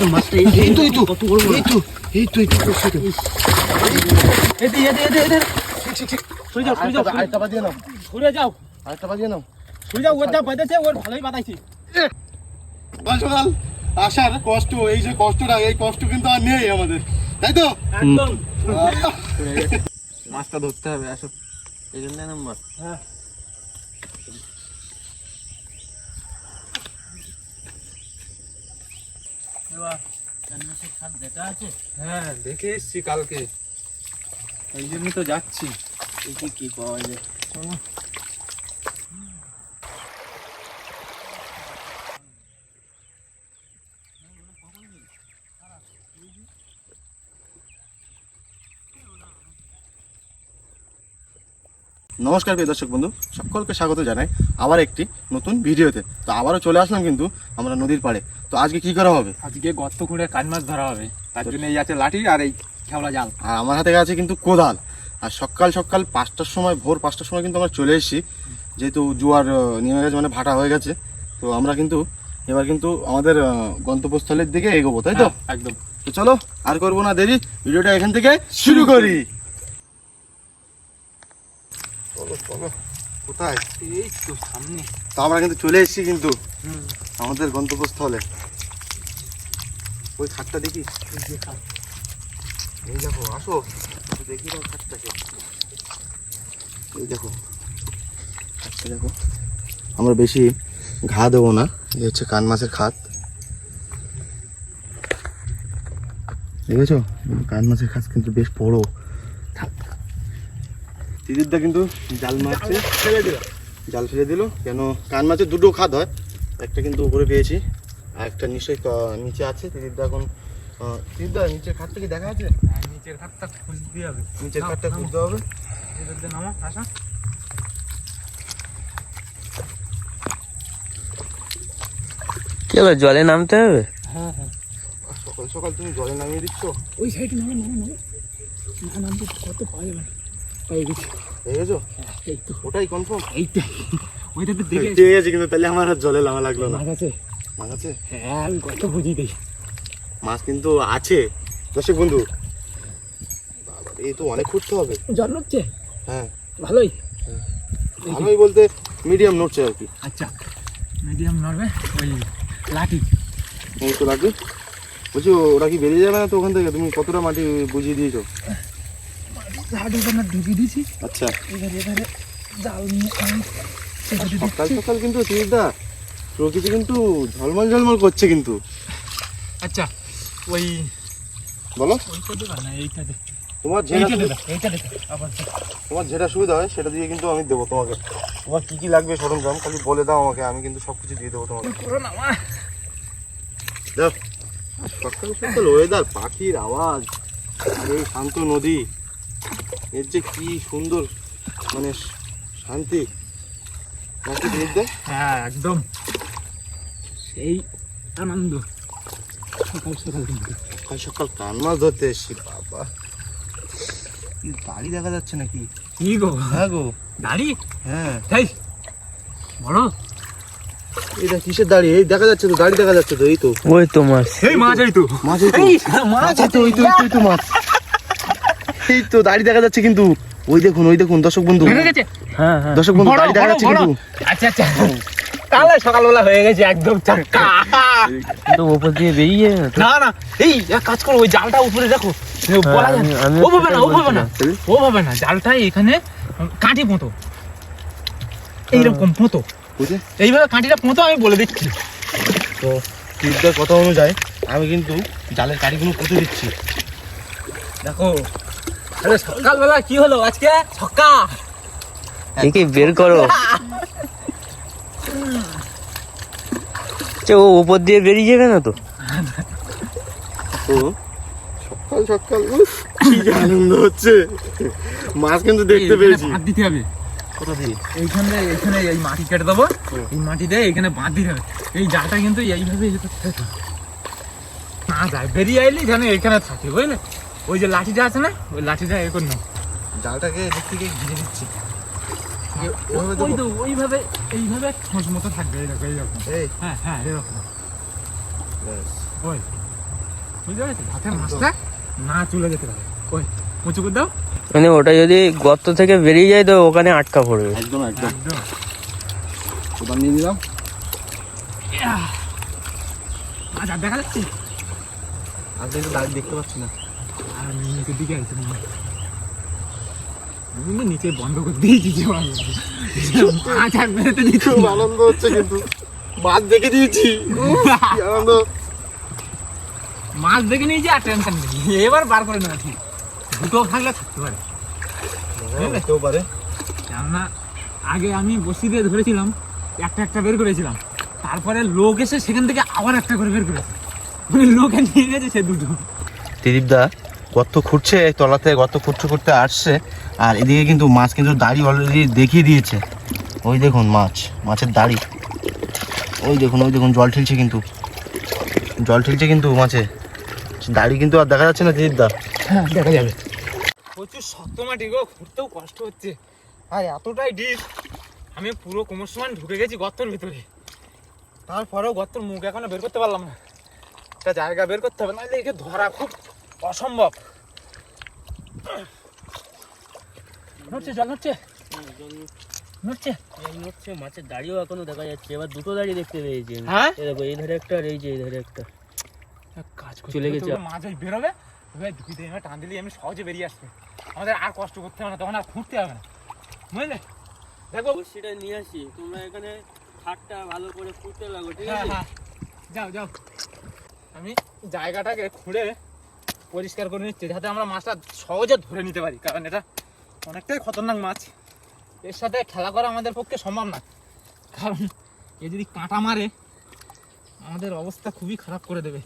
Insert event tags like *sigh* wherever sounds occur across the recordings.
তো মাছটা এই এই তো এই তো কত বড় বড় এই তো এই তো এই তো এই তো, এই তো। এতে এতে এতে এতে সরে যাও সরে যাও আরেকটা বাজিয়ে নাও। সরে যাও। আরেকটা বাজিয়ে নাও। সরে যাও ওর যা বাজাচ্ছে ওর ভালোই বাতাইছে সকাল আসার কষ্ট এই যে কষ্টটা এই কষ্ট কিন্তু আর নেই আমাদের। তাই তো? একদম। মাছটা ধরতে হবে আসো। এই জন্য নাম্বার। হ্যাঁ। দেখা আছে। হ্যাঁ দেখে এসছি কালকে। এই জন্য তো যাচ্ছি। দেখি কি পাওয়া যায়। নমস্কার প্রিয় দর্শক বন্ধু সকলকে স্বাগত জানাই আবার একটি নতুন ভিডিওতে। তো আবারও চলে আসলাম কিন্তু আমরা নদীর পাড়ে। তো আজকে কি করা হবে? আজকে গর্ত খুঁড়ে কান মাছ ধরা হবে। তার জন্য এই আছে লাঠি আর এই খেওলা জাল। আর আমার হাতে আছে কিন্তু কোদাল। আর সকাল সকাল পাঁচটার সময় ভোর পাঁচটার সময় কিন্তু আমরা চলে এসেছি। যেহেতু জোয়ার নেমে গেছে মানে ভাটা হয়ে গেছে তো আমরা কিন্তু এবার কিন্তু আমাদের গন্তব্যস্থলের দিকে এগোবো তাই তো? হ্যাঁ, একদম। তো চলো আর করব না দেরি। ভিডিওটা এখান থেকে শুরু করি। চলো চলো। কোথায়? এই তো সামনে। তো আমরা কিন্তু চলে এসেছি কিন্তু। আমাদের গন্তব্যস্থলে। ওই খাটটা দেখি? এই দেখো আসো। দেখি তোমার খাটটাকে। এই দেখো। খাটটা দেখো। আমরা বেশি ঘা দেবো না এই হচ্ছে কান মাছের খাত। দেখেছ? কান মাছের খাত কিন্তু বেশ বড়। থাক। দিদিরদা কিন্তু জাল মারছে। ছেড়ে দিল। জাল ফেলে দিল। কেন? কান মাছের দুটো খাদ হয়। একটা কিন্তু উপরে পেয়েছি আর একটা নিশ্চয়ই নিচে আছে দিদিরদা এখন আহ, নিচের খাটটা কি দেখা আছে? হ্যাঁ, নিচের হাতটা খুঁজতে হবে। নিচের খাটটা খুঁজতে হবে। নামো আসো। কি হলো জলে নামতে হবে? হ্যাঁ হ্যাঁ। আর সকাল সকাল তুমি জলে নামিয়ে দিচ্ছ? ওই সাইডে নামো নামো নামো। না নামতে কত পাওয়া যাবে না। পেয়ে গেছি? দেখেছ এই তো। ওটাই কনফার্ম এইটা ওইটা দেখে ঠিক আছে কিন্তু তাহলে আমার জলে লাগল না। মাছ আছে। মাছ আছে? হ্যাঁ আমি কত মাছ কিন্তু আছে। দর্শক বন্ধু এই তো অনেক খুঁজতে হবে। জল উঠছে হ্যাঁ। ভালোই। ভালোই বলতে মিডিয়াম নড়ছে আর কি। আচ্ছা মিডিয়াম নড়বে ওই লাঠি। এই তো লাগবে বলছি ওরা কি বেরিয়ে যাবে না তো ওখান থেকে? তুমি কতটা মাটি বুঝিয়ে দিয়েছ? ওখানে ঢুকিয়ে দিয়েছি। আচ্ছা। এবারে এবারে জাল সকাল সকাল কিন্তু সুজিতদা প্রকৃতি কিন্তু ঝলমল ঝলমল করছে কিন্তু। আচ্ছা ওই বলো। তোমার যেটা। তোমার যেটা সুবিধা হয় সেটা দিয়ে কিন্তু আমি দেবো তোমাকে। তোমার কি কি লাগবে সরঞ্জাম খালি বলে দাও আমাকে আমি কিন্তু সব কিছু দিয়ে দেবো তোমাকে। দাও সকাল সকাল ওয়েদার পাখির আওয়াজ এই শান্ত নদী। এর যে কি সুন্দর মানে শান্তি? হ্যাঁ একদম। সেই আনন্দ। সকাল সকাল কিন্তু। সকাল সকাল কান মাছ ধরতে এসছি বাবা। দাড়ি দেখা যাচ্ছে নাকি? কি গো? হ্যাঁ গো। দাড়ি? হ্যাঁ। তাই বড় এটা কিসের দাড়ি? এই দেখা যাচ্ছে তো দাড়ি দেখা যাচ্ছে তো এই তো। ওই তো মাছ। এই মাছ এই তো। মাছ এই তো। মাছ এই তো ওই তো ওই তো, ওই তো মাছ। এই তো দাড়ি দেখা যাচ্ছে কিন্তু। ওই দেখুন ওই দেখুন দর্শক বন্ধু। হ্যাঁ হ্যাঁ। দর্শক বন্ধু দাড়ি দেখা যাচ্ছে কিন্তু। আচ্ছা আচ্ছা। তাহলে সকালবেলা হয়ে গেছে একদম চাক্কা। তো ওপর দিয়ে বেরিয়ে না না এই এক কাজ করো ওই জালটা উপরে দেখো। বলা। আমি- আমি ও ভাবে না ও ভাবে না। ও ভাবে না জালটা এখানে কাঠি পোঁতো। এইরকম পোঁতো। বুঝলে? এইভাবে কাঠিটা পোঁতো আমি বলে দিচ্ছি। তো কথা অনুযায়ী আমি কিন্তু জালের কাঠিগুলো পুঁতে দিচ্ছি। দেখো আরে সকালবেলা কি হলো? আজকে ছক্কা। দেখি বের করো। ও ওপর দিয়ে বেরিয়ে যাবে না তো? সকাল সকাল কি আনন্দ হচ্ছে। মাছ কিন্তু দেখতে পেয়েছি। বাঁধ দিতে হবে। এইখানে এইখানে এই মাটি কেটে দেবো। এই মাটি দিয়ে এখানে বাঁধ দিতে হবে। এই জালটা কিন্তু এইভাবে হবে। না যায় বেরিয়ে আইলি যেন এখানে থাকে বুঝলে? ওই যে লাঠিটা আছে না ওই লাঠিটা এ করে নাও জালটাকে এদিক থেকে ঘিরে দিচ্ছি। ওই তো ওইভাবে এইভাবে ঠোঁস মতো থাকবে এইরকম এইরকম এই হ্যাঁ হ্যাঁ এরকম ওই। বুঝতে পেরেছ? যাতে মাছটা না চলে যেতে পারে। ওই উঁচু করে দাও। মানে ওটা যদি গর্ত থেকে বেরিয়ে যায় তো ওখানে আটকা পড়বে। একদম একদম। নিয়ে নিলাম। মাছ আর দেখা যাচ্ছে? আর দেখতে পাচ্ছি না। আর নিচের দিকে আছে মনে হয়। আমি কিন্তু নিচে বন্ধ করে দিয়েছি যে মাছ মাছ আর বেরোতে দিচ্ছি। খুব আনন্দ হচ্ছে কিন্তু। মাছ দেখে দিয়েছি। আনন্দ। মাছ দেখে নিয়েছি আর টেনশন নেই। এবার বার করে নেওয়া ঠিক। দুটো থাকলে থাকতে পারে। হতেও পারে। কেননা আগে আমি বসি দিয়ে ধরেছিলাম একটা একটা বের করেছিলাম। তারপরে লোক এসে সেখান থেকে আবার একটা করে বের করেছে। মানে লোকে নিয়ে গেছে সে দুটো। ত্রিদীপদা গর্ত খুঁড়ছে এই তলাতে গর্ত খুঁড়তে খুঁড়তে আসছে। আর এদিকে কিন্তু মাছ কিন্তু দাড়ি অলরেডি দেখিয়ে দিয়েছে। ওই দেখুন মাছ মাছের দাড়ি। ওই দেখুন ওই দেখুন জল ঠেলছে কিন্তু। জল ঠেলছে কিন্তু মাছে। দাড়ি কিন্তু আর দেখা যাচ্ছে না ত্রিদীপদা হ্যাঁ দেখা যাবে। প্রচুর শক্ত মাটি গো ঘুরতেও কষ্ট হচ্ছে। আর এতটাই ডিপ আমি পুরো কোমর সমান ঢুকে গেছি গর্তর ভিতরে। তারপরেও গর্তর মুখ এখনও বের করতে পারলাম না। একটা জায়গা বের করতে হবে নাহলে একে ধরা খুব অসম্ভব। নড়ছে জল নড়ছে। নড়ছে। হচ্ছে মাছের দাড়িও এখনও দেখা যাচ্ছে। এবার দুটো দাড়ি দেখতে পেয়েছি হ্যাঁ? দেখো এই ধারে একটা আর এই যে এই ধারে একটা। কাজ চলে গেছে। মাছ ওই বেরোবে এবার দুই দিন টান দিলে আমি সহজে বেরিয়ে আসবে। আমাদের আর কষ্ট করতে হবে না তখন আর খুঁড়তে হবে না। বুঝলে? দেখো। বড়শিটা নিয়ে আসি। তোমরা এখানে খাটটা ভালো করে ফুটতে লাগো ঠিক হ্যাঁ আছে হ্যাঁ। যাও যাও। আমি জায়গাটাকে খুঁড়ে পরিষ্কার করে নিচ্ছি, যাতে আমরা মাছটা সহজে ধরে নিতে পারি, কারণ এটা অনেকটাই খতরনাক মাছ। এর সাথে খেলা করা আমাদের পক্ষে সম্ভব না। কারণ এ যদি কাঁটা মারে, আমাদের অবস্থা খুবই খারাপ করে দেবে।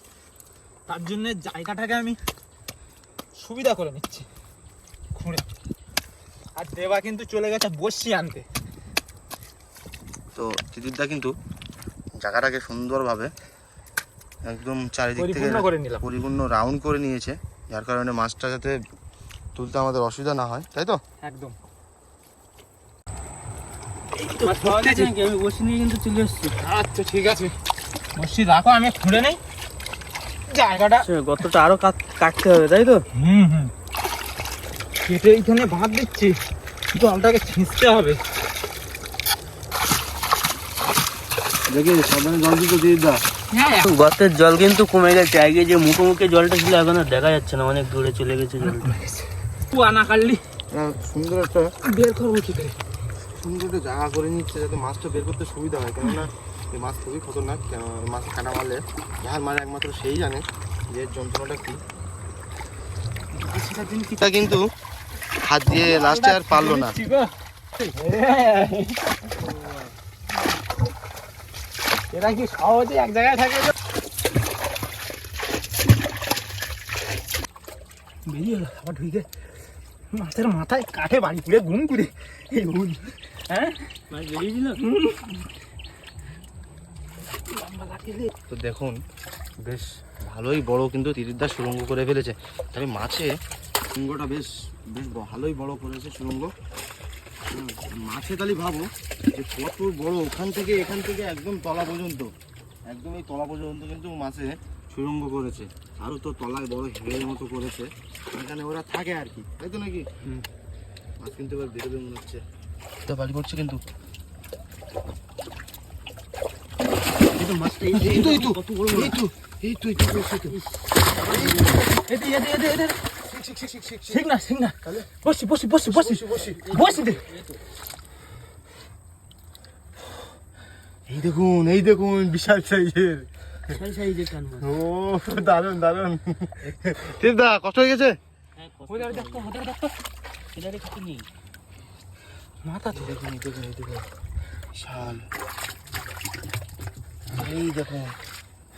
তার জন্য জায়গাটাকে আমি সুবিধা করে নিচ্ছি, খুঁড়ে। আর দেবা কিন্তু চলে গেছে বসি আনতে। তো ত্রিদীপদা কিন্তু জায়গাটাকে সুন্দরভাবে একদম চারিদিক থেকে পরিপূর্ণ করে নিলাম। পরিপূর্ণ রাউন্ড করে নিয়েছে। যার কারণে মাছটা যাতে তুলতে আমাদের অসুবিধা না হয় তাই তো? একদম। মাছ ধরতেছে নাকি? আমি বসে নিয়ে কিন্তু চলে এসেছি। আচ্ছা ঠিক আছে। বসি রাখো আমি খুঁড়ে নেই। জায়গাটা গর্তটা আরও কাট- কাটতে হবে তাই তো? হুম হুম। কেটে এইখানে বাঁধ দিচ্ছি। জলটাকে ছিঁচতে হবে। দেখি সাবধানে জল দিতে ত্রিদীপদা হ্যাঁ গর্তের জল কিন্তু কমে গেছে আগে যে মুখে মুখে জলটা ছিল এখন আর দেখা যাচ্ছে না অনেক দূরে চলে গেছে জলটা আনা কাটলি সুন্দর একটা বের করব কি করে সুন্দর একটা জায়গা করে নিচ্ছে যাতে মাছটা বের করতে সুবিধা হয় কেননা এই মাছ খুবই খতরনাক কেন মাছ কাটা মারলে যার মারে একমাত্র সেই জানে যে এর যন্ত্রণাটা কি তা কিন্তু হাত দিয়ে লাস্টে আর পারল না। এরা কি সহজে এক জায়গায় থাকে বেরিয়ে এলো আবার ঢুকে। মাছের মাথায় কাঠে বাড়ি পুড়ে ঘুম করে এই হ্যাঁ? বেরিয়েছিল তো দেখুন বেশ ভালোই বড় কিন্তু তিরিদা সুরঙ্গ করে ফেলেছে। তবে মাছে সুরঙ্গটা বেশ বেশ ভালোই বড় করেছে সুরঙ্গ। মাছে তাহলে ভাবো যে কত বড় ওখান থেকে এখান থেকে একদম তলা পর্যন্ত একদম এই তলা পর্যন্ত কিন্তু মাছে সুরঙ্গ করেছে আরও তো তলায় বড় হেড়ের মতো করেছে এখানে ওরা থাকে আর কি তাই তো নাকি মাছ কিন্তু এবার বেরোবে মনে হচ্ছে এটা বাড়ি করছে কিন্তু এই তো মাছটা এই তো এই তো বড় বড়। এই তো এই তো এই তো এই তো ঠিক না না বসি বসি বসি বসি বসি দে এই দেখুন এই দেখুন বিশাল সাইজের। ও দারুণ দারুণ দা কষ্ট হয়ে গেছে? হ্যাঁ, মাথা এই দেখুন এই দেখুন এই দেখুন। বিশাল। এই দেখুন।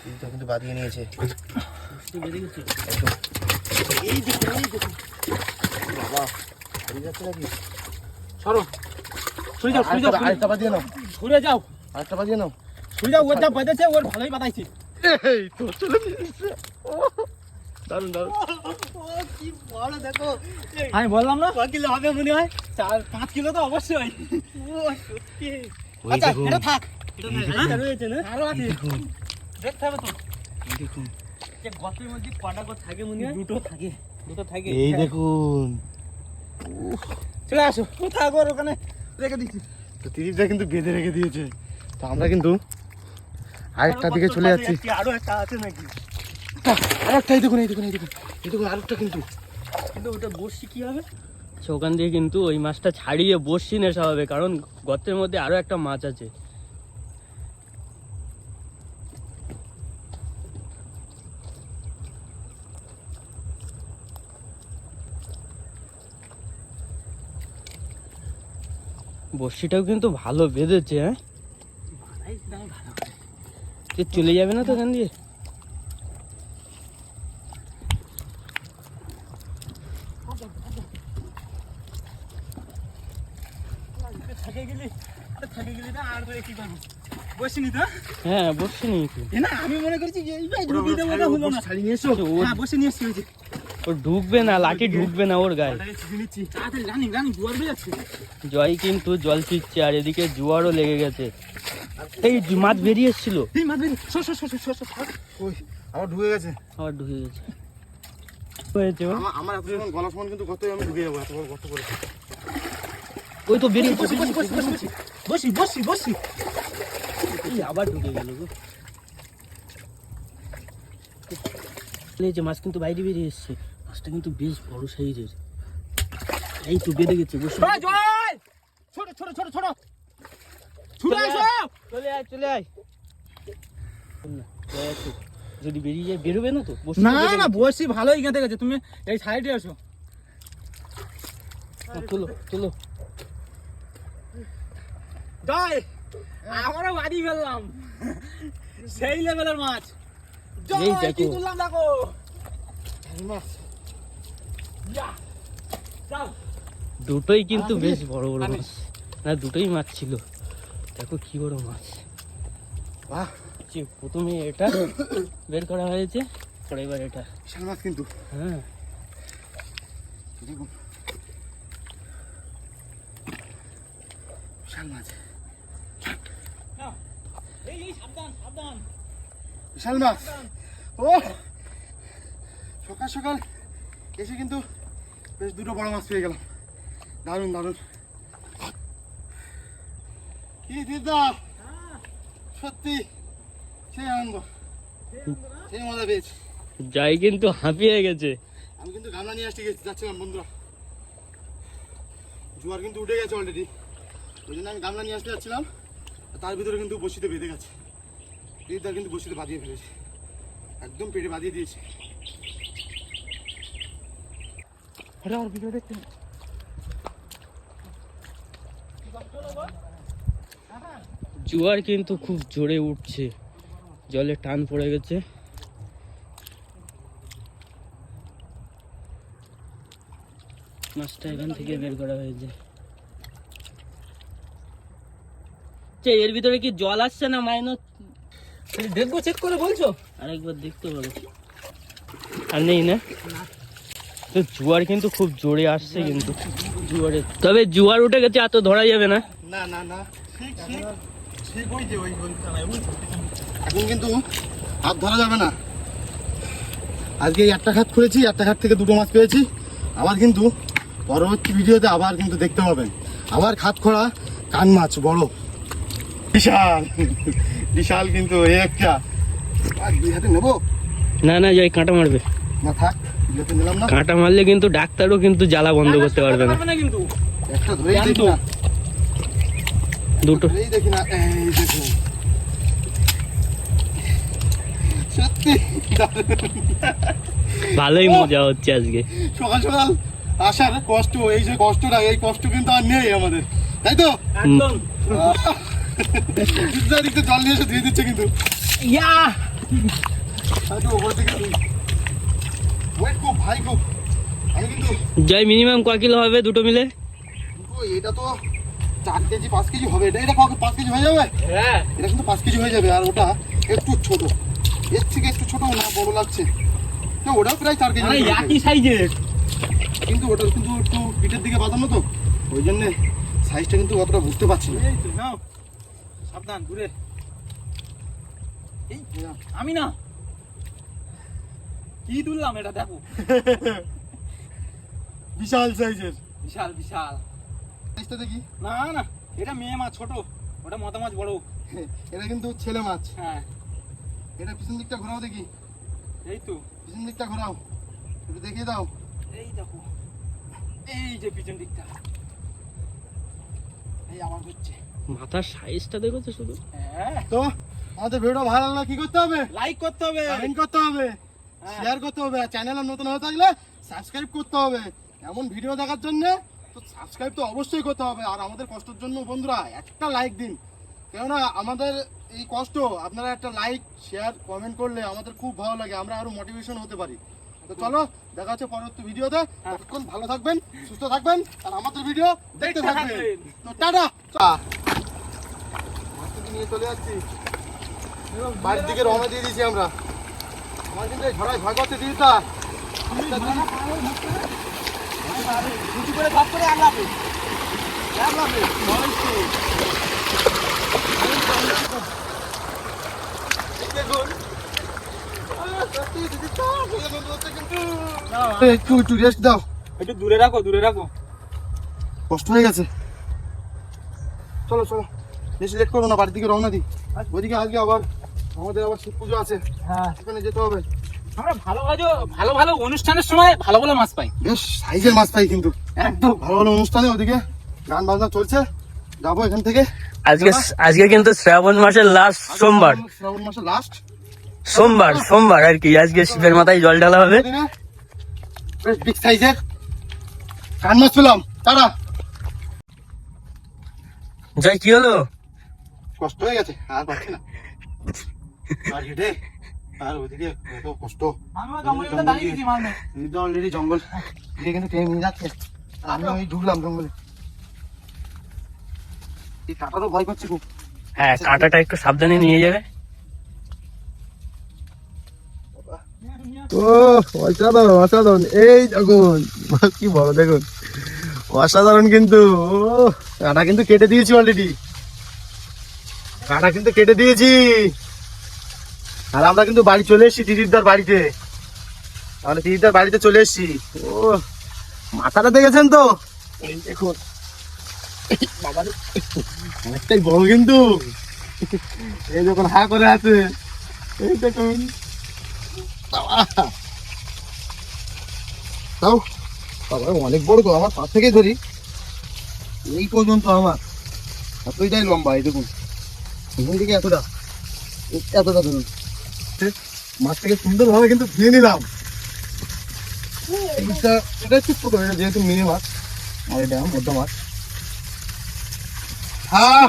এইটা কিন্তু বাদিয়ে নিয়েছে। বুঝতে পেরে গেছি একদম এই দেখুন এই দেখুন বাবা এই যাচ্ছে নাকি সরো শুয়ে যাও শুয়ে যাও। আরেকটা- আরেকটা নাও। শুয়ে যাও। আরেকটা বাদিয়ে নাও। শুয়ে যাও ওর যা বাজাচ্ছে ওর ভালোই বাতাইছি এই তো চলে এসেছে দারুণ দারুণ আমি বললাম না? ক কিলো হবে মনে হয়। চার পাঁচ কিলো তো অবশ্যই। আচ্ছা এটা থাক। এটা আরও আছে। দেখতে হবে তো। দেখুন। আচ্ছা গতের মধ্যে কটা করে থাকে মনে হয়। দুটো থাকে। দুটো থাকে। এই দেখুন। চলে আসো। কোথায় গো ওখানে? রেখে দিচ্ছি। তো ত্রিপদা কিন্তু বেঁধে রেখে দিয়েছে। তো আমরা কিন্তু আরেকটা দিকে চলে যাচ্ছি। আরও একটা আছে নাকি? আরেকটা এই দেখুন এই দেখুন এই দেখুন। এই দেখুন আরেকটা কিন্তু। কিন্তু ওটা বসছি কি হবে? আচ্ছা ওখান দিয়ে কিন্তু ওই মাছটা ছাড়িয়ে বসছি নেশা হবে কারণ গর্তের মধ্যে আরও একটা মাছ আছে। বড়শিটাও কিন্তু ভালো বেঁধেছে হ্যাঁ? চলে যাবে না তো ওখান দিয়ে? থাকে গেলি থাকে গেলি না আর করে কি করব বসিনি তো হ্যাঁ বসছি নি একটু এ না আমি মনে করছি এসো। হ্যাঁ বসে নিয়ে এসছি ও ঢুকবে না লাঠি ঢুকবে না ওর গায়ে। জয় কিন্তু জল ছিটছে আর এদিকে জোয়ারও লেগে গেছে। এই মাছ বেরিয়ে এসেছিল। মাছ বেরিয়ে সর সর সর সর সর সর ওই আমার ঢুকে গেছে। আবার ঢুকে গেছে। হয়েছে আমার আমার এত যখন গলা সমান কিন্তু কতই আমি ঢুকে যাব এত বড় গর্ত করে ওই তো বেরিয়ে বসি বসি বসি বসি বসি বসি বসি। এই আবার ঢুকে গেল গো। যে মাছ কিন্তু বাইরে বেরিয়ে এসছে। মাছটা কিন্তু বেশ বড় সাইজের। এই তো বেঁধে গেছে বসে। ছোট ছোট ছোট ছোট! চলে আয় চলে আয় যদি বেরিয়ে যায় বেরোবে না তো? না না বসি ভালোই গেঁথে গেছে তুমি এই সাইডে আসো। চলো চলো জয় আমারও বাড়ি ফেললাম। সেই লেভেলের মাছ। জয় কি দেখো। তুললাম দেখো। মাছ। দুটোই কিন্তু বেশ বড় বড় মাছ। না দুটোই মাছ ছিল। দেখো কি বড় মাছ। বাহ। প্রথমে এটা বের করা হয়েছে পরে এবার এটা। বিশাল মাছ কিন্তু। হ্যাঁ। বিশাল মাছ। বিশাল মাছ। ও! সকাল সকাল এসে কিন্তু বেশ দুটো বড় মাছ পেয়ে গেলাম। দারুণ দারুণ। কি দিদা সত্যি সেই আনন্দ। সেই মজা পেয়েছি। যাই কিন্তু হাঁপিয়ে গেছে। আমি কিন্তু গামলা নিয়ে আসতে গেছি যাচ্ছিলাম বন্ধুরা। জোয়ার কিন্তু উঠে গেছে অলরেডি ওই জন্য আমি গামলা নিয়ে আসতে যাচ্ছিলাম। আর তার ভিতরে কিন্তু বসিতে বেঁধে গেছে। দিদার কিন্তু বসিতে বাঁধিয়ে ফেলেছে। একদম পেটে বাঁধিয়ে দিয়েছে। ভিডিও দেখতে জোয়ার কিন্তু খুব জোরে উঠছে। জলে টান পড়ে গেছে। মাছটা এখান থেকে বের করা হয়েছে। এর ভিতরে কি জল আসছে না মাইনস দেখব চেক করে বলছো? আরেকবার দেখতে পারো। আর নেই না। তো জোয়ার কিন্তু খুব জোরে আসছে কিন্তু। জোয়ারে। তবে জোয়ার উঠে গেছে এত ধরা যাবে না। না না না। এখন কিন্তু হাত ধরা যাবে না। আজকে এই খাত খুলেছি একটা খাত থেকে দুটো মাছ পেয়েছি। আবার কিন্তু পরবর্তী ভিডিওতে আবার কিন্তু দেখতে পাবেন। আবার খাত খোড়া কান মাছ বড়। বিশাল। বিশাল কিন্তু একটা। আর দুই হাতে নেব? না না যাই কাঁটা মারবে। না থাক। কাঁটা মারলে কিন্তু ডাক্তারও কিন্তু জ্বালা বন্ধ করতে পারবে না। দুটো। ভালোই মজা হচ্ছে আজকে। সকাল সকাল আসার কষ্ট এই যে কষ্টটা এই কষ্ট কিন্তু আর নেই আমাদের। তাই তো? একদম। *laughs* জল নিয়ে এসে ধুয়ে দিচ্ছে কিন্তু। ইয়া! হয়তো ওপর থেকে ভাই খুব আমি কিন্তু। যাই মিনিমাম ক কিলো হবে দুটো মিলে? এটা তো চার কেজি পাঁচ কেজি হবে। এটা এটা পাঁচ কেজি হয়ে যাবে? হ্যাঁ। এটা কিন্তু পাঁচ কেজি হয়ে যাবে আর ওটা একটু ছোট। এর থেকে একটু ছোট না বড় লাগছে। না ওটাও প্রায় চার কেজি একই সাইজের কিন্তু ওটা কিন্তু একটু পিঠের দিকে বাঁধানো তো। ওই জন্যে সাইজটা কিন্তু অতটা বুঝতে পারছি না। এই তো নাও। সাবধান দূরে এই আমি না কি তুললাম এটা দেখো? *laughs* বিশাল সাইজের। বিশাল বিশাল। সাইজটা দেখি। না না এটা মেয়ে মাছ ছোট। ওটা মতা মাছ বড়। *laughs* এটা কিন্তু ছেলে মাছ। হ্যাঁ। এটা পিছন দিকটা ঘোরাও দেখি। এই তো। পিছন দিকটা ঘোরাও। একটু দেখিয়ে দাও। এই দেখো। এই যে পিছন দিকটা। এই আমার হচ্ছে। মাথার সাইজটা দেখেছ শুধু। হ্যাঁ। তো আমাদের ভিডিওটা ভালো লাগলে কি করতে হবে? লাইক করতে হবে। কমেন্ট করতে হবে। শেয়ার করতে হবে চ্যানেল নতুন হয়ে থাকলে সাবস্ক্রাইব করতে হবে। এমন ভিডিও দেখার জন্য তো সাবস্ক্রাইব তো অবশ্যই করতে হবে। আর আমাদের কষ্টের জন্য বন্ধুরা একটা লাইক দিন। কেননা আমাদের এই কষ্ট আপনারা একটা লাইক শেয়ার কমেন্ট করলে আমাদের খুব ভালো লাগে। আমরা আরও মোটিভেশন হতে পারি। তো চলো দেখা হচ্ছে পরবর্তী ভিডিওতে ততক্ষণ ভালো থাকবেন সুস্থ থাকবেন আর আমাদের ভিডিও দেখতে থাকবেন। তো টাটা নিয়ে চলে যাচ্ছি। বাড়ির দিকে রওনা দিয়ে দিয়েছি আমরা। একটু একটু রেস্ট দাও একটু দূরে রাখো দূরে রাখো কষ্ট হয়ে গেছে চলো চলো। বেশি লেট করব না, বাড়ির দিকে রওনা দিই। ওইদিকে আজকে আবার আমাদের আবার শিব পুজো আছে। হ্যাঁ। সেখানে যেতে হবে। আমরা ভালো ভালো ভালো ভালো অনুষ্ঠানের সময় ভালো ভালো মাছ পাই। বেশ সাইজের মাছ পাই কিন্তু। একদম। ভালো ভালো অনুষ্ঠানে ওদিকে গান বাজনা চলছে। যাব এখান থেকে। আজকে আজকে কিন্তু শ্রাবণ মাসের লাস্ট সোমবার। শ্রাবণ মাসের লাস্ট সোমবার সোমবার আর কি। আজকে শিবের মাথায় জল ঢালা হবে। বেশ বিগ সাইজের কান মাছ পেলাম তারা জয় কি হলো? কষ্ট হয়ে গেছে আর পারছি না। আর হেঁটে আর ওইদিকে এত কষ্ট। আমিও জঙ্গলে দাঁড়িয়ে গেছি মাছ এদিকে অলরেডি জঙ্গল। কিন্তু ট্রেন নিয়ে যাচ্ছে। আমি ওই ঢুকলাম জঙ্গলে। এই কাটা তো ভয় করছে খুব। হ্যাঁ কাঁটাটা একটু সাবধানে নিয়ে যাবে। ও অসাধারণ অসাধারণ। এই দেখুন কি বড় দেখুন। অসাধারণ কিন্তু। ও কাটা কিন্তু কেটে দিয়েছি অলরেডি কাটা কিন্তু কেটে দিয়েছি। আর আমরা কিন্তু বাড়ি চলে এসেছি দিদিরদার বাড়িতে। তাহলে দিদিরদার বাড়িতে চলে এসেছি। ও মাথাটা দেখেছেন তো? এই দেখুন। বাবা রে, অনেকটাই বড় কিন্তু। এই দেখুন হা করে আছে। এই দেখুন। তাও বাবা অনেক বড় তো আমার পাশ থেকে ধরি। এই পর্যন্ত আমার। এতটাই লম্বা এই দেখুন। এখান থেকে এতটা। এতটা ধরুন। মাছটাকে সুন্দরভাবে কিন্তু ধুয়ে নিলাম। এটা এটা যেহেতু মিনি মাছ এটা মধ্য মাছ। হ্যাঁ